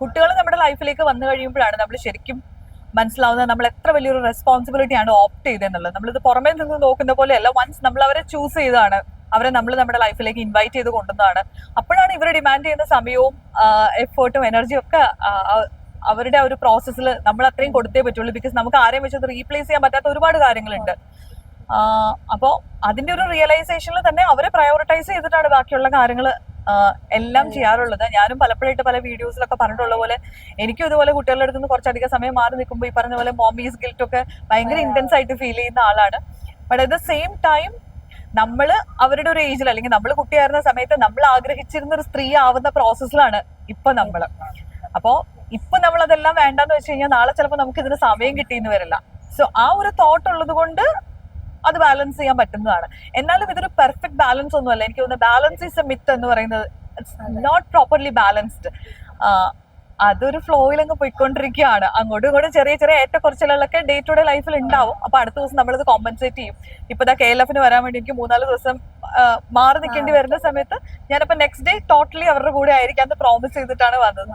കുട്ടികൾ നമ്മുടെ ലൈഫിലേക്ക് വന്നു കഴിയുമ്പോഴാണ് നമ്മൾ ശരിക്കും മനസ്സിലാവുന്നത് നമ്മൾ എത്ര വലിയൊരു റെസ്പോൺസിബിലിറ്റി ആണ് ഓപ്റ്റ് ചെയ്തെന്നുള്ളത്. നമ്മളിത് പുറമേ നിന്ന് നോക്കുന്ന പോലെയല്ല വൺസ് നമ്മൾ അവരെ ചൂസ് ചെയ്താണ് അവരെ നമ്മൾ നമ്മുടെ ലൈഫിലേക്ക് ഇൻവൈറ്റ് ചെയ്ത് കൊണ്ടുവന്നതാണ്. അപ്പോഴാണ് ഇവർ ഡിമാൻഡ് ചെയ്യുന്ന സമയവും എഫേർട്ടും എനർജിയും ഒക്കെ അവരുടെ ആ ഒരു പ്രോസസ്സിൽ നമ്മൾ അത്രയും കൊടുത്തേ പറ്റുള്ളൂ. ബിക്കോസ് നമുക്ക് ആരെയും വെച്ചത് റീപ്ലേസ് ചെയ്യാൻ പറ്റാത്ത ഒരുപാട് കാര്യങ്ങളുണ്ട്. അപ്പോൾ അതിന്റെ ഒരു റിയലൈസേഷനിൽ തന്നെ അവരെ പ്രയോറിറ്റൈസ് ചെയ്തിട്ടാണ് ബാക്കിയുള്ള കാര്യങ്ങൾ എല്ലാം ചെയ്യാറുള്ളത്. ഞാനും പലപ്പോഴായിട്ട് പല വീഡിയോസിലൊക്കെ പറഞ്ഞിട്ടുള്ള പോലെ എനിക്കും ഇതുപോലെ കുട്ടികളുടെ അടുത്ത് നിന്ന് കുറച്ചധികം സമയം മാറി നിൽക്കുമ്പോൾ ഈ പറഞ്ഞ പോലെ മോമീസ് ഗിൽറ്റ് ഒക്കെ ഭയങ്കര ഇന്റൻസ് ആയിട്ട് ഫീൽ ചെയ്യുന്ന ആളാണ്. But at the same time നമ്മൾ അവരുടെ ഒരു ഏജിൽ അല്ലെങ്കിൽ നമ്മൾ കുട്ടിയായിരുന്ന സമയത്ത് നമ്മൾ ആഗ്രഹിച്ചിരുന്ന ഒരു സ്ത്രീ ആവുന്ന പ്രോസസ്സിലാണ് ഇപ്പൊ നമ്മൾ അപ്പോ ഇപ്പൊ നമ്മൾ അതെല്ലാം വേണ്ടെന്ന് വെച്ച് കഴിഞ്ഞാൽ നാളെ ചിലപ്പോൾ നമുക്ക് ഇതിന് സമയം കിട്ടിയെന്ന് വരില്ല. സോ ആ ഒരു തോട്ട് ഉള്ളത് കൊണ്ട് അത് ബാലൻസ് ചെയ്യാൻ പറ്റുന്നതാണ്. എന്നാലും ഇതൊരു പെർഫെക്റ്റ് ബാലൻസ് ഒന്നുമല്ല. എനിക്ക് തോന്നുന്നത് ബാലൻസ് ഇസ് എ മിത്ത് എന്ന് പറയുന്നത് നോട്ട് പ്രോപ്പർലി ബാലൻസ്ഡ് അതൊരു ഫ്ലോയിൽ അങ്ങ് പോയിക്കൊണ്ടിരിക്കുകയാണ്. അങ്ങോട്ടും ഇങ്ങോട്ടും ചെറിയ ചെറിയ ഏറ്റക്കുറച്ചിലുകളൊക്കെ ഡേ ടു ഡേ ലൈഫിൽ ഉണ്ടാവും. അപ്പൊ അടുത്ത ദിവസം നമ്മളിത് കോമ്പൻസേറ്റ് ചെയ്യും. ഇപ്പൊ ദാ കെ എൽ എഫിന് വരാൻ വേണ്ടി എനിക്ക് മൂന്നാൽ ദിവസം മാറി നിൽക്കേണ്ടി വരുന്ന സമയത്ത് ഞാനപ്പോ നെക്സ്റ്റ് ഡേ ടോട്ടലി അവരുടെ കൂടെ ആയിരിക്കാം എന്ന് പ്രോമിസ് ചെയ്തിട്ടാണ് വന്നത്.